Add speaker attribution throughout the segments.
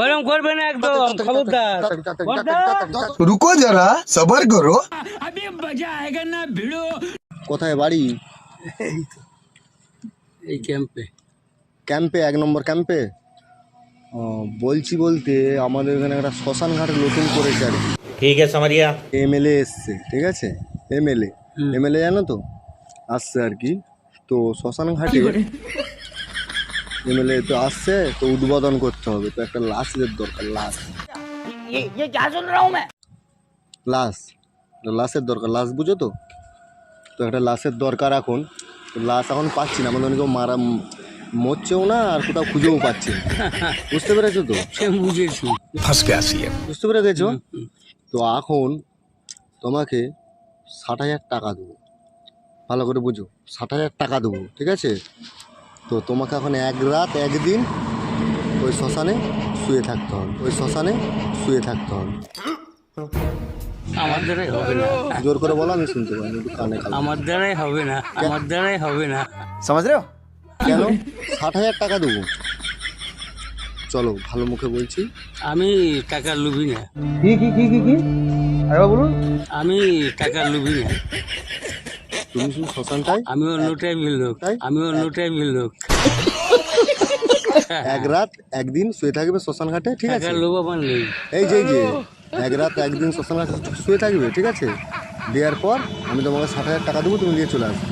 Speaker 1: ওরকম করবে না একদম খবরদার।
Speaker 2: রুকো যারা সবার করো। আমি মজা আয়েগা না ভিড়ো।
Speaker 3: কোথায় বাড়ি?
Speaker 1: এই ক্যাম্পে।
Speaker 3: ক্যাম্পে এক নম্বর ক্যাম্পে? বলছি বলতে আমাদের এখানে একটা শ্মশান ঘাট নতুন করেছে আর কি।
Speaker 4: ঠিক আছে আমার ইয়া
Speaker 3: এমএলএ এসছে ঠিক আছে? এমএলএ। এমএলএ জানো তো? আসছে আর কি। তো শ্মশান ঘাটে এমএলএ তো আসছে তো উদ্বোধন করতে হবে। তো একটা লাশের দরকার লাশ। লাশ। লাশের দরকার লাশ বুঝো তো? তো একটা লাশের দরকার এখন। লাশ এখন পাচ্ছি না আমাদের কেউ মারা মরছেও না আর কোথাও খুঁজেও পাচ্ছি বুঝতে পেরেছ তো?
Speaker 1: বুঝেছি।
Speaker 2: ফাঁসকে আসি
Speaker 3: বুঝতে পেরে গেছো তো এখন তোমাকে ষাট হাজার টাকা দেবো। ভালো করে বুঝো ষাট হাজার টাকা দেবো ঠিক আছে? তো তোমাকে এখন এক রাত একদিন ওই শ্মশানে শুয়ে থাকতে হবে। ওই শ্মশানে শুয়ে থাকতে হবে।
Speaker 1: আমার দ্বারাই হবে না।
Speaker 3: জোর করে বলো আমি শুনতে কানে কানে
Speaker 1: আমার দ্বারাই হবে না। আমার দ্বারাই হবে না।
Speaker 3: কেন? ষাট হাজার টাকা দেবো। চলো ভালো মুখে বলছি।
Speaker 1: আমি টাকার লুবি না।
Speaker 3: কি কি কি কি কি? আরে বলুন।
Speaker 1: আমি টাকার লুবি না।
Speaker 3: তুমি শুধু শ্মশানটাই
Speaker 1: আমি অন্য টাইপের লোক
Speaker 3: তাই?
Speaker 1: আমি অন্য টাইপের লোক
Speaker 3: এক রাত একদিন শুয়ে থাকবে শ্মশান ঘাটে ঠিক আছে
Speaker 1: লোভ আমার নেই
Speaker 3: এই যে এই যে এক রাত একদিন শ্মশান ঘাটে শুয়ে থাকবে ঠিক আছে দেওয়ার পর আমি তোমাকে ষাট হাজার টাকা দেবো তুমি দিয়ে চলে আসবে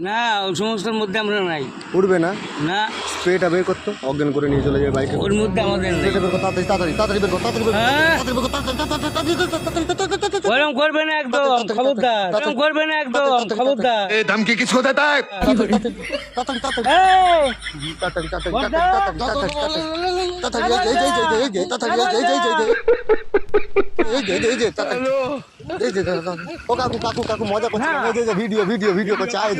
Speaker 1: না ওই সমস্যার মধ্যে আমরা নাই
Speaker 3: উঠবে না
Speaker 1: না
Speaker 3: স্প্রেটা বের করতো অজ্ঞান করে নিয়ে চলে যাবে বাইকে
Speaker 1: ওর মধ্যে আমাদের নেই
Speaker 3: বের কর তাড়াতাড়ি তাড়াতাড়ি তাড়াতাড়ি বের কর তাড়াতাড়ি বের কর
Speaker 1: হ্যাঁ?
Speaker 3: তাড়াতাড়ি বের কর, তাড়াতাড়ি,
Speaker 1: ওরম করবে না একদম খবরদার ওরম করবে না একদম খবরদার এই
Speaker 3: ধমকি কিসকো দেতা হ্যায় কাকু কাকু কাকু মজা করছে ভিডিও ভিডিও ভিডিও করছে আয়